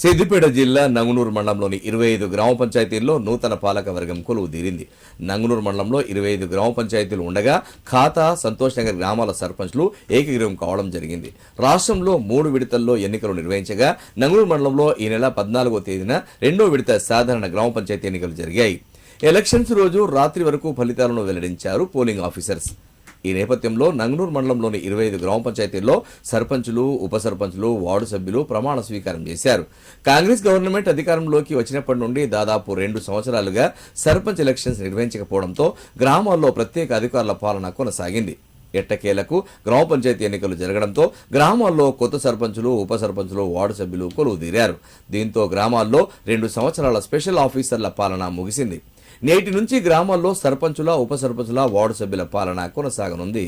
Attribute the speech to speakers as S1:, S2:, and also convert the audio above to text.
S1: సిద్దిపేట జిల్లా నంగునూరు మండలంలోని ఇరవై ఐదు గ్రామ పంచాయతీల్లో నూతన పాలక వర్గం కొలువు తీరింది. నంగునూరు మండలంలో ఇరవై ఐదు గ్రామ పంచాయతీలు ఉండగా ఖాతా సంతోష్ నగర్ గ్రామాల సర్పంచ్లు ఏకగ్రీవం కావడం జరిగింది. రాష్ట్రంలో మూడు విడతల్లో ఎన్నికలు నిర్వహించగా నంగునూరు మండలంలో ఈ నెల పద్నాలుగో తేదీన రెండో విడత సాధారణ గ్రామ పంచాయతీ ఎన్నికలు జరిగాయి. ఎలక్షన్స్ రోజు రాత్రి వరకు ఫలితాలను వెల్లడించారు పోలింగ్ ఆఫీసర్స్. ఈ నేపథ్యంలో నంగనూరు మండలంలోని ఇరవై ఐదు గ్రామ పంచాయతీల్లో సర్పంచులు ఉప సర్పంచులు వార్డు సభ్యులు ప్రమాణ స్వీకారం చేశారు. కాంగ్రెస్ గవర్నమెంట్ అధికారంలోకి వచ్చినప్పటి నుండి దాదాపు రెండు సంవత్సరాలుగా సర్పంచ్ ఎలక్షన్స్ నిర్వహించకపోవడంతో గ్రామాల్లో ప్రత్యేక అధికారుల పాలన కొనసాగింది. ఎట్టకేలకు గ్రామ పంచాయతీ ఎన్నికలు జరగడంతో గ్రామాల్లో కొత్త సర్పంచులు ఉప సర్పంచులు వార్డు సభ్యులు కొలువు తీరారు దీంతో గ్రామాల్లో రెండు సంవత్సరాల స్పెషల్ ఆఫీసర్ల పాలన ముగిసింది. నేటి నుంచి గ్రామాల్లో సర్పంచుల ఉప సర్పంచుల వార్డు సభ్యుల పాలన కొనసాగనుంది.